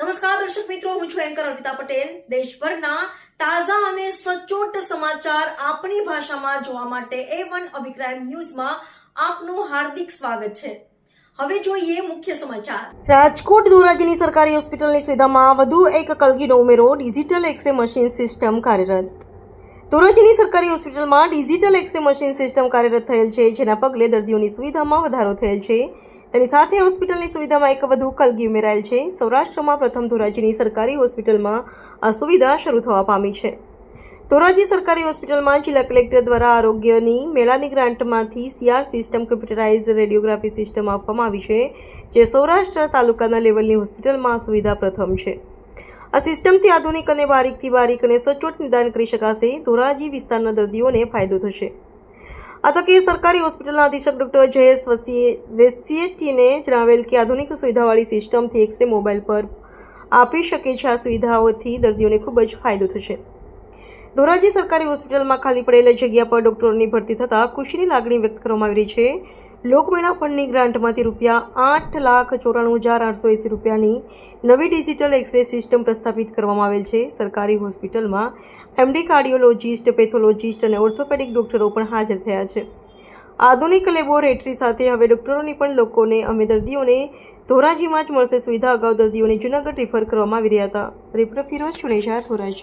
નમસ્કાર, દર્શક મિત્રો, હું છું એન્કર અર્પિતા પટેલ. દેશભરના તાજા અને સચોટ સમાચાર આપણી ભાષામાં જોવા માટે એ વન અભિપ્રાય ન્યૂઝમાં આપનું હાર્દિક સ્વાગત છે. હવે જોઈએ મુખ્ય સમાચાર. રાજકોટ ધોરાજીની સરકારી હોસ્પિટલની સુવિધામાં વધુ એક કલગીનો ઉમેરો, ડિજિટલ એક્સરે મશીન સિસ્ટમ કાર્યરત. ધોરાજીની સરકારી હોસ્પિટલમાં ડિજિટલ એક્સરે મશીન સિસ્ટમ કાર્યરત થયેલ છે, જેના પગલે દર્દીઓની સુવિધામાં વધારો થયેલ છે. તેની સાથે હોસ્પિટલની સુવિધામાં એક વધુ કલગી ઉમેરાયેલ છે. સૌરાષ્ટ્રમાં પ્રથમ ધોરાજીની સરકારી હોસ્પિટલમાં આ સુવિધા શરૂ થવા પામી છે. ધોરાજી સરકારી હોસ્પિટલમાં જિલ્લા કલેક્ટર દ્વારા આરોગ્યની મેળાની ગ્રાન્ટમાંથી CR system computerise radiography system આપવામાં આવી છે, જે સૌરાષ્ટ્ર તાલુકાના લેવલની હોસ્પિટલમાં સુવિધા પ્રથમ છે. આ સિસ્ટમથી આધુનિક અને બારીકથી બારીક અને સચોટ નિદાન કરી શકાશે ધોરાજી વિસ્તારના દર્દીઓને ફાયદો થશે. આ તકે સરકારી હોસ્પિટલના અધિક્ષક ડોક્ટર જયેશ વસીએ વેસિયેટીને જણાવેલ કે આધુનિક સુવિધાવાળી સિસ્ટમથી એક્સરે મોબાઈલ પર આપી શકે છે આ સુવિધાઓથી દર્દીઓને ખૂબ જ ફાયદો થશે. ધોરાજી સરકારી હોસ્પિટલમાં ખાલી પડેલી જગ્યા પર ડોક્ટરોની ભરતી થતાં ખુશીની લાગણી વ્યક્ત કરવામાં આવી રહી છે. લોકમેળા ફંડની ગ્રાન્ટમાંથી રૂપિયા આઠ લાખ ચોરાણું હજાર આઠસો એંસી રૂપિયાની નવી ડિજિટલ એક્સરે સિસ્ટમ પ્રસ્થાપિત કરવામાં આવેલ છે. સરકારી હોસ્પિટલમાં એમડી કાર્ડિયોલોજિસ્ટ, પેથોલોજિસ્ટ અને ઓર્થોપેડિક ડોક્ટરો પણ હાજર થયા છે. આધુનિક લેબોરેટરી સાથે હવે ડોક્ટરોની પણ લોકોને અમે દર્દીઓને ધોરાજીમાં જ મળશે સુવિધા. અગાઉ દર્દીઓને જૂનાગઢ રિફર કરવામાં આવી રહ્યા હતા. રિપ્ર ફિરોઝ ચુનેશા ધોરાજી.